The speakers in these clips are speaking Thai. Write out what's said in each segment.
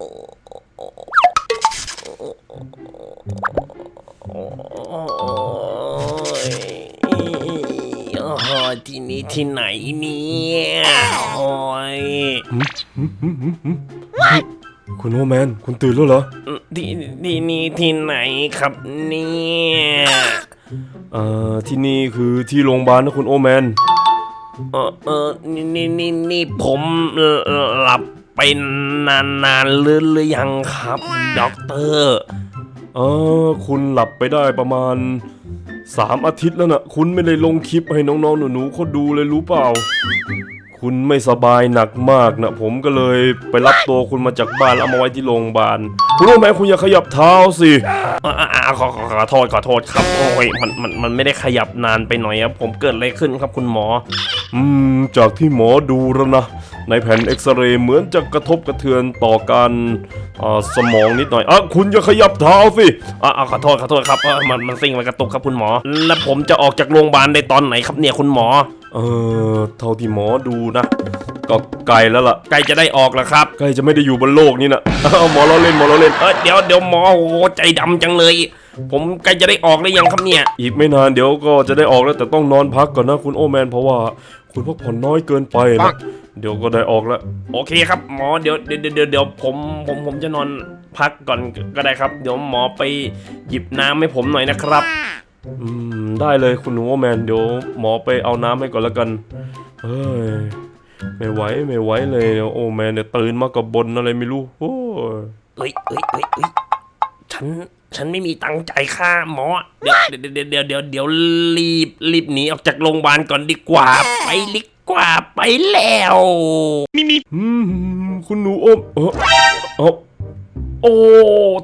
โอ้ยที่นี่ที่ไหนเนี่ยโอ้ยคุณโอแมน คุณตื่นแล้วเหรอ ที่ที่นี่ที่ไหนครับเนี่ยเอ่อที่นี่คือที่โรงพยาบาลนะคุณโอแมน เออเออนี่นี่นี่นี่ผมหลับ เป็นนานๆหรือหรือยังครับด็อกเตอร์เออคุณหลับไปได้ประมาณสามอาทิตย์แล้วนะคุณไม่ได้ลงคลิปให้น้องๆหนูๆเขาดูเลยรู้เปล่า คุณไม่สบายหนักมากนะผมก็เลยไปรับตัวคุณมาจากบ้านแล้วเอามาไว้ที่โรงพยาบาลคุณโอแมคุณอย่าขยับเท้าสิอ่าอ่าขอขอขอโทษขอโทษครับโอ้ยมันมันมันไม่ได้ขยับนานไปหน่อยครับผมเกิดอะไรขึ้นครับคุณหมอ อืมจากที่หมอดูแล้วนะ ในแผ่นเอ็กซเรย์เหมือนจะกระทบกระเทือนต่อการอ่าสมองนิดหน่อยอะคุณอย่าขยับเท้าสิอ่าอ่าขอโทษขอโทษครับเออมันมันซิ่งมันกระตุกครับคุณหมอ แล้วผมจะออกจากโรงพยาบาลได้ตอนไหนครับเนี่ยคุณหมอ เออเท่าที่หมอดูนะ ก็ไกลแล้วล่ะใกล้จะได้ออกแล้วครับใกล้จะไม่ได้อยู่บนโลกนี้นะเอาหมอล้อเล่นหมอล้อเล่นเออเดี๋ยวเดี๋ยวหมอโอ้โหใจดำจังเลย ผมใกล้จะได้ออกแล้วยังครับเนี่ย อีกไม่นานเดี๋ยวก็จะได้ออกแล้วแต่ต้องนอนพักก่อนนะคุณโอแมนเพราะว่าคุณพักผ่อนน้อยเกินไปนะเดี๋ยวก็ได้ออกแล้ว โอเคครับหมอเดี๋ยวเดี๋ยวเดี๋ยวเดี๋ยวผมผมผมจะนอนพักก่อนก็ได้ครับ เดี๋ยวหมอไปหยิบน้ำให้ผมหน่อยนะครับ อืมได้เลยคุณโอแมนเดี๋ยวหมอไปเอาน้ำให้ก่อนแล้วกันเฮ้ยไม่ไหวไม่ไหวเลยโอแมนเนี่ยตื่นมากับบนอะไรไม่รู้โอ้ยเอ้ยเอ้ยเอ้ยเอ้ยฉันฉันไม่มีตังค์จ่ายค่าหมอ เดี๋ยวเดี๋ยวเดี๋ยวเดี๋ยวเดี๋ยวเดี๋ยวรีบรีบหนีออกจากโรงพยาบาลก่อนดีกว่า ไปดีกว่าไปแล้วอืมคุณหนูอมเออเออ โอ้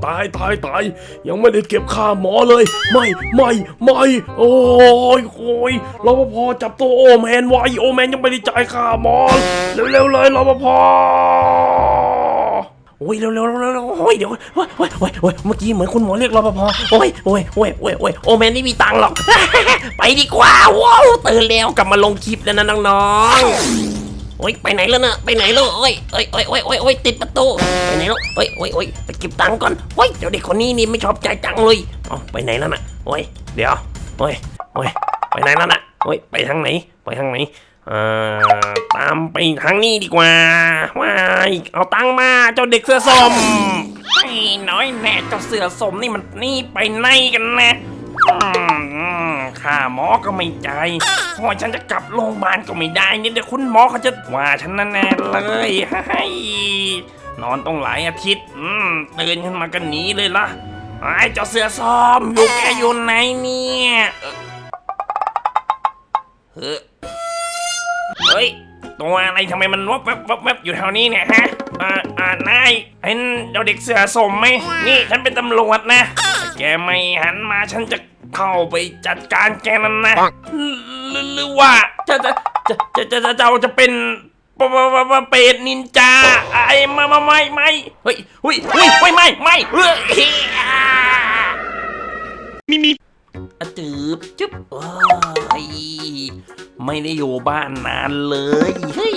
ตายตายตายยังไม่ได้เก็บค่าหมอเลย ไม่ไม่ไม่โอ้ยโอ้ยรปภจับตัวโอแมนไว้โอแมนยังไม่ได้จ่ายค่าหมอเร็วๆเลยรปภโอ้ยเร็วเร็วเร็วเร็วโอ้ยเดี๋ยวโอ้ยโอ้ยโอ้ยโอ้ยเมื่อกี้เหมือนคุณหมอเรียกรปภโอ้ยโอ้ยโอ้ยโอ้ยโอ้ยโอแมนไม่มีตังค์หรอก ไปดีกว่าว้าวตื่นแล้วกลับมาลงคลิปแล้วนะน้องๆ โอ้ยไปไหนแล้วนะไปไหนแล้วโอ้ยโอ้ยโอ้ยโอ้ยโอ้ยโอ้ยติดประตูไปไหนแล้วโอ้ยโอ้ยโอ้ยไปเก็บตังค์ก่อนโอ้ยเดี๋ยวเด็กคนนี้นี่ไม่ชอบใจ่ายตังเลยอ๋อไปไหนแล้วน่ะโอ้ยเดี๋ยวโอ้ยโอ้ยไปไหนแล้วน่ะโอ้ยไปทางไหนไปทางไหนอ่าตามไปทางนี้ดีกว่าว้ายเอาตังมาเจ้าเด็กเสื้อสมไอ้น้อยแน่เจ้าเสื้อสมนี่มันนี่ไปไหนกันนะ ค่าหมอก็ไม่ใจพอฉันจะกลับโรงพยาบาลก็ไม่ได้นี่เดี๋ยวคุณหมอเขาจะว่าฉันแน่ๆเลยให้นอนต้องหลายอาทิตย์ อืมตื่นขึ้นมาก็หนีเลยล่ะ ไอ้เจ้าเสือส้มอยู่แกอยู่ไหนเนี่ยเฮ้ย ตัวอะไรทำไมมันวบแวบวบแวบอยู่แถวนี้เนี่ยฮะ อ่า อ่านายเห็นเจ้าเด็กเสือสมไหม นี่ฉันเป็นตำรวจนะ แกไม่หันมาฉันจะ เข้าไปจัดการแกนั่นนะหรือหรือว่าจะจะจะจะจะจะจะจะเป็นปะปะปะปะเป็ดนินจาไอ้มามาไม่ไม่เฮ้ยเฮ้ยเฮ้ยไม่ไม่ไม่เฮ้ยมีมีอะจืบจุ๊บเอ้ยไม่ได้อยู่บ้านนานเลยเฮ้ย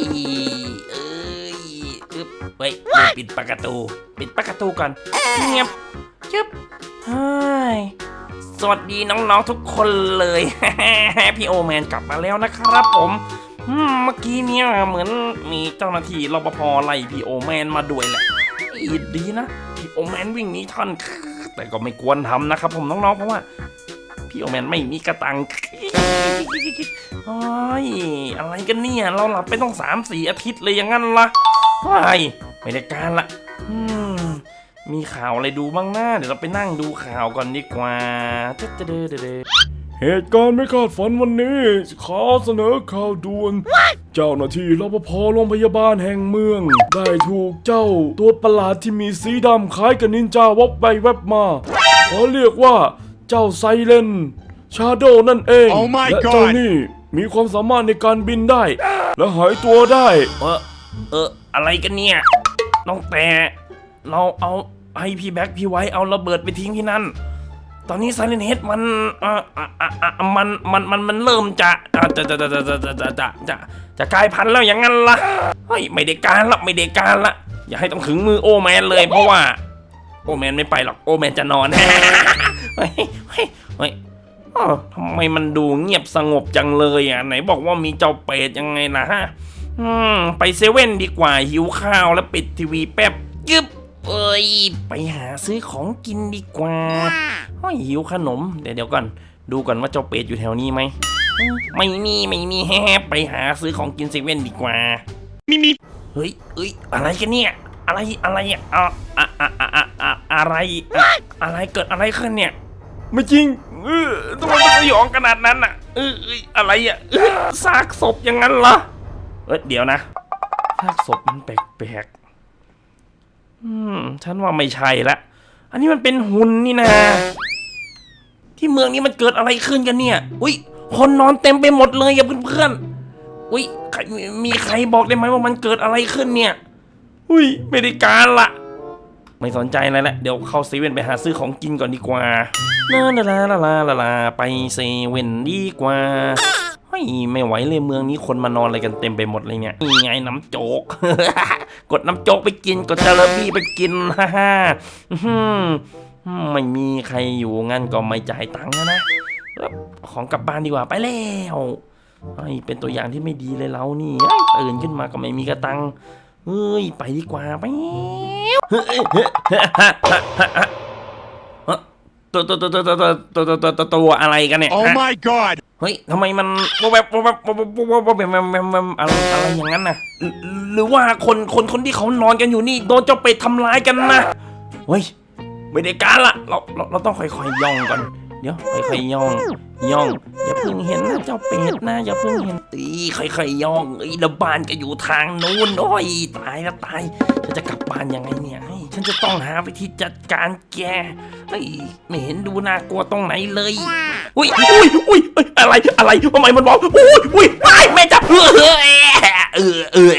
เอ้ยอึ๊บเฮ้ยลืมปิดประตู ปิดประตูก่อนเงียบจึ๊บเฮ้ย สวัสดีน้องๆทุกคนเลย พี่โอแมนกลับมาแล้วนะครับผมเมื่อกี้เนี่ยเหมือนมีเจ้าหน้าที่รปภไล่พี่โอแมนมาด้วยแหละอีดดีนะพี่โอแมนวิ่งหนีทันแต่ก็ไม่ควรทำนะครับผมน้องๆเพราะว่าพี่โอแมนไม่มีกระตังโอ้ยอะไรกันเนี่ย เราหลับไปต้องสามสี่อาทิตย์เลยอย่างนั้นละ่ะว้ายไม่ได้การละ มีข่าวอะไรดูบ้างหน้า เดี๋ยวเราไปนั่งดูข่าวก่อนดีกว่าเจ๊เดเดเดเหตุการณ์ไม่คาดฝันวันนี้ ขอเสนอข่าวด่วน เจ้าหน้าที่รปภโรงพยาบาลแห่งเมือง ได้ถูกเจ้าตัวประหลาดที่มีสีดำคล้ายกับนินจาวบไปแวบมาเขาเรียกว่าเจ้าไซเลนชาโดนั่นเอง Oh my และเจ้า God นี่มีความสามารถในการบินได้ และหายตัวได้ เออเอออะไรกันเนี่ยน้องแต่เราเอา ให้พี่แบ็คพี่ไว้เอาระเบิดไปทิ้งที่นั่น ตอนนี้ไซเลนเฮดมันอ่ออะอะอะมันมันมันมันเริ่มจะอะจะจะจะจะจะจะจะจะจะจะกลายพันธุ์แล้วอย่างนั้นละเฮ้ยไม่ได้การละไม่ได้การละอย่าให้ต้องถึงมือโอแมนเลยเพราะว่า โอแมนไม่ไปหรอกโอแมนจะนอนเฮ้ยเฮ้ยเฮ้ยทำไมมันดูเงียบสงบจังเลยอะไหนบอกว่ามีเจ้าเป็ดยังไงนะฮะไปเซเว่นดีกว่าหิวข้าวแล้วปิดทีวีแป๊บยึบ เอ้ยไปหาซื้อของกินดีกว่าเฮ้ยหิวขนม เดี๋ยวเดี๋ยวก่อน ดูก่อนว่าเจ้าเป็ดอยู่แถวนี้ไหมอืมไม่มีไม่มีแฮะไปหาซื้อของกินเซเว่นดีกว่า มีมีเฮ้ยเอ้ยอะไรกันเนี่ย อะไรอะไรอะอะอะอะอะอะอะอะไรอะอะไรเกิดอะไรขึ้นเนี่ย ไม่จริงเออทำไมมันสยองขนาดนั้นอะเออเอยอะไรอะเออซากศพอย่างนั้นเหรอเอ้ยเดี๋ยวนะซากศพมันแปลกๆ อืม ฉันว่าไม่ใช่ละ อันนี้มันเป็นหุ่นนี่นะที่เมืองนี้มันเกิดอะไรขึ้นกันเนี่ย อุ้ย คนนอนเต็มไปหมดเลยอย่าเพื่อนๆ อุ้ยใครมีมีใครบอกได้ไหมว่ามันเกิดอะไรขึ้นเนี่ย อุ้ยไม่ได้การละ ไม่สนใจอะไรละ เดี๋ยวเข้าเซเว่นไปหาซื้อของกินก่อนดีกว่าลาลาลาลาลาลาไปเซเว่นดีกว่า ยไม่ไหวเลยเมืองนี้คนมานอนอะไรกันเต็มไปหมดเลยเนี่ยนี่ไงน้ำโจก กดน้ำโจกไปกินกดจารบี้ไปกินฮ่าฮ่าไม่มีใครอยู่งั้นก็ไม่จ่ายตังค์นะของกลับบ้านดีกว่าไปแล้วเฮ้เป็นตัวอย่างที่ไม่ดีเลยเรานี่เอ้ยตื่นขึ้นมาก็ไม่มีกระตังเฮ้ยไปดีกว่าไปตัวตัวตัวตัวตัวตัวตัวตัวอะไรกันเนี่ย Oh my god! เฮ้ยทำไมมันวบแบบวบแบบวบแบบวบแบบวบแบบวบแบบอะไรอะไรอย่างนั้นน่ะ หรือว่าคนคนคนที่เขานอนกันอยู่นี่โดนเจ้าเป็ดทำร้ายกันนะเฮ้ยไม่ได้การละเราเราเราต้องค่อยๆย่องก่อน เดี๋ยวค่อยๆย่อง ย่อง อย่าเพิ่งเห็นนะเจ้าเป็ดนะอย่าเพิ่งเห็นตีค่อยๆย่องไอ้ยแล้วบ้านก็อยู่ทางนู้นโอ้ยตายแล้วตายฉันจะกลับบ้านยังไงเนี่ยฉันจะต้องหาวิธีจัดการแกเฮ้ไม่เห็นดูน่ากลัวตรงไหนเลย อุ้ยอุ้ยอุ้ยอ้ยอะไรอะไรทำไมมันบอกอุ้ยอุ้ยไม่แม่จับเออเออเออเออ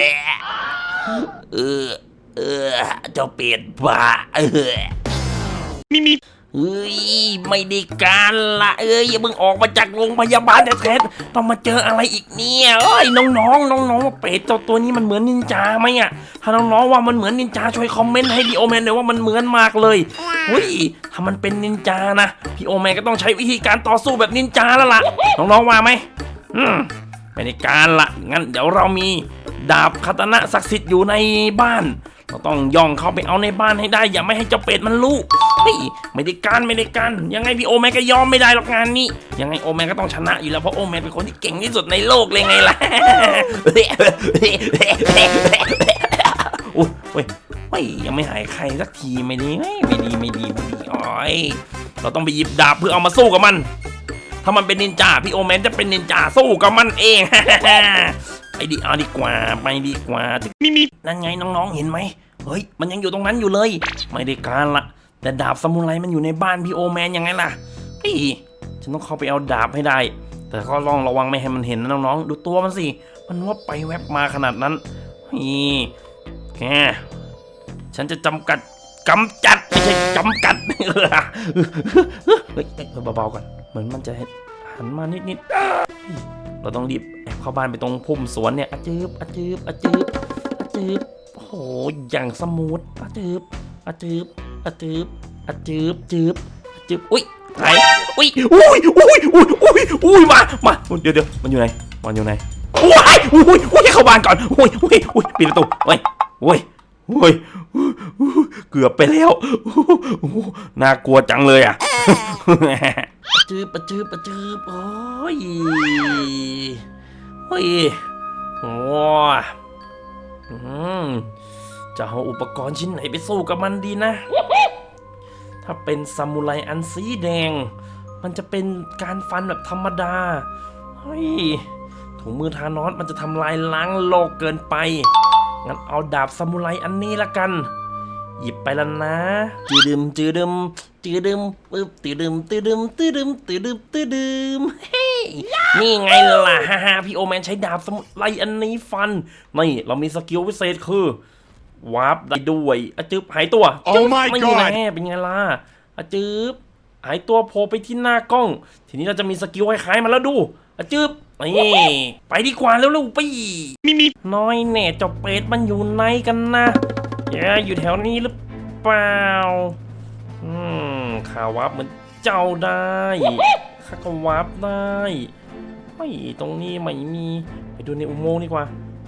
เออเออเจ้าเป็ดบ้าเออมีมี เฮ้ยไม่ได้การละเอ้ยอย่าเพิ่งออกมาจากโรงพยาบาลแท้ๆต้องมาเจออะไรอีกเนี่ยเอ้ยน้องๆน้องๆว่าเป็ดเจ้าตัวนี้มันเหมือนนินจาไหมอะถ้าน้องๆว่ามันเหมือนนินจาช่วยคอมเมนต์ให้ดีโอแมนเลยว่ามันเหมือนมากเลยเฮ้ยถ้ามันเป็นนินจานะพี่โอแมนก็ต้องใช้วิธีการต่อสู้แบบนินจาแล้วล่ะน้องๆว่าไหมอืมไม่ได้การละงั้นเดี๋ยวเรามีดาบคาตนะศักดิ์สิทธิ์อยู่ในบ้าน เราต้องย่องเข้าไปเอาในบ้านให้ได้ อย่าไม่ให้เจ้าเป็ดมันรู้เฮ้ยไม่ได้การไม่ได้การยังไงพี่โอแมนก็ยอมไม่ได้หรอกงานนี้ยังไงโอแมนก็ต้องชนะอยู่แล้วเพราะโอแมนเป็นคนที่เก่งที่สุดในโลกเลยไงล่ะอุ้ยเว้ยไม่ยังไม่หายใครสักทีไม่ดีไม่ดีไม่ดีไม่ดีอ๋อยเราต้องไปหยิบดาบเพื่อเอามาสู้กับมัน ถ้ามันเป็นนินจาพี่โอแมนจะเป็นนินจาสู้กับมันเอง ดีเอาดีกว่าไปดีกว่ามีมีนั่นไงน้องๆเห็นไหมเฮ้ยมันยังอยู่ตรงนั้นอยู่เลย ไม่ได้การละ แต่ดาบซามูไรมันอยู่ในบ้านพี่โอแมนยังไงล่ะเฮ้ยฉันต้องเข้าไปเอาดาบให้ได้ แต่ก็ลองระวังไม่ให้มันเห็นนะน้องๆดูตัวมันสิมันว่าไปแวบมาขนาดนั้นนี่แกฉันจะจำกัดกำจัดไม่ใช่จำกัดเฮ้ยเบาๆก่อนเหมือนมันจะหันมานิดๆเฮ้ยเราต้องรีบแอบ เข้าบ้านไปตรงพุ่มสวนเนี่ยอะจืบอะจืบอะจืบอะจืบโอ้โหอย่างสมูทอะจืบอะจืบอะจืบอะจืบจืบอะจืบอุ้ยไหนอุ้ยอุ้ยอุ้ยอุ้ยอุ้ยอุ้ยมามาเดี๋ยวเดี๋ยวมันอยู่ไหนมันอยู่ไหนโอ้ยอุ้ยอุ้ยอุ้ยเข้าบ้านก่อนอุ้ยอุ้ยอุ้ยปิดประตูเฮ้ยโอ้ยโอ้ยเกือบไปแล้วโอ้โหน่ากลัวจังเลยอะปะจืบปะจืบปะจืบโอ้ย เฮ้ยโอ้จะเอาอุปกรณ์ชิ้นไหนไปสู้กับมันดีนะ ถ้าเป็นซามูไรอันสีแดง มันจะเป็นการฟันแบบธรรมดา เฮ้ย ถุงมือทานอสมันจะทำลายล้างโลกเกินไป งั้นเอาดาบซามูไรอันนี้ละกัน หยิบไปแล้วนะ จืดดึมจืดดึมจืดดึมปึ๊บตืดดึมตืดดึมตืดดึมตืดดึมตืดดึม นี่ไงล่ะฮ่าฮ่าพี่โอแมนใช้ดาบสมุไรอันนี้ฟัน นี่ เรามีสกิลพิเศษคือวาร์ปได้ด้วยอะจึบหายตัว Oh จึ๊บ my ไม่ god แน่เป็นไงล่ะอะจึบหายตัวโผล่ไปที่หน้ากล้อง ทีนี้เราจะมีสกิลคล้ายๆมันแล้วดูอะจึบนี่ไปดีกว่าแล้วลูกปีมีมีน้อยแน่เจ้าเป็ดมันอยู่ไหนกันนะแกอยู่แถวนี้หรือเปล่า อืมข่าววับเหมือนเจ้าได้ ข้าก็วับได้ ไม่ตรงนี้ไม่มี ไปดูในอุโมงค์ดีกว่า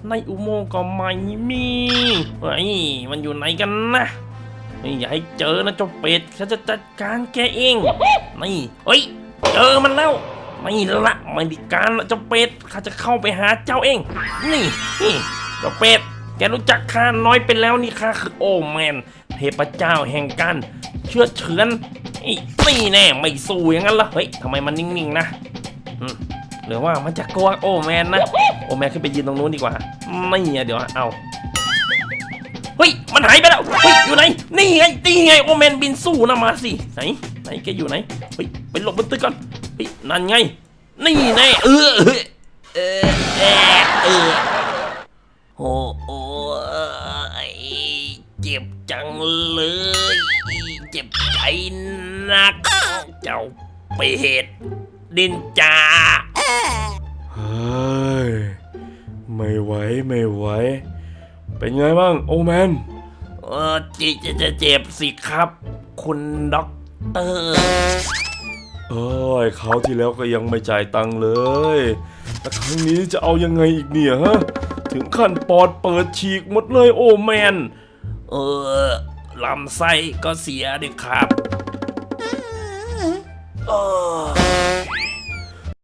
ในอุโมงค์ก็ไม่มีเฮ้มันอยู่ไหนกันนะนี่อย่าให้เจอนะเจ้าเป็ดฉันจะจัดการแกเองนี่เฮ้ยเจอมันแล้วไม่ละไม่ดีการละเจ้าเป็ดข้าจะเข้าไปหาเจ้าเอง นี่นี่เจ้าเป็ดแกรู้จักข้าน้อยไปแล้วนี่ข้าคือโอแมนเทพเจ้าแห่งการเชื่อเฉือน ไอ้นี่แน่ไม่สู้อย่างนั้นเหรอเฮ้ยทำไมมันนิ่งๆนะอืมหรือว่ามันจะกลัวโอแมนนะ โอแมนขึ้นไปยืนตรงนู้นดีกว่า ไม่อะเดี๋ยวเอาเฮ้ยมันหายไปแล้วเฮ้ยอยู่ไหนนี่ไงนี่ไงโอแมนบินสู้นะมาสิไหนไหนแกอยู่ไหนเฮ้ยไปหลบบนตึกก่อนเฮ้ยนั่นไง นี่แน่เออเออเออ เจ้าเป็ดดินจาเฮ้ยไม่ไหวไม่ไหว เป็นไงบ้างโอแมนเออจะจะจะเจ็บสิครับ คุณด็อกเตอร์เอ้ยคราวที่แล้วก็ยังไม่จ่ายตังค์เลยแล้วครั้งนี้จะเอายังไงอีกเนี่ยฮะ ถึงขั้นปอดเปิดฉีกหมดเลยโอแมน เออลำไส้ก็เสียดิครับ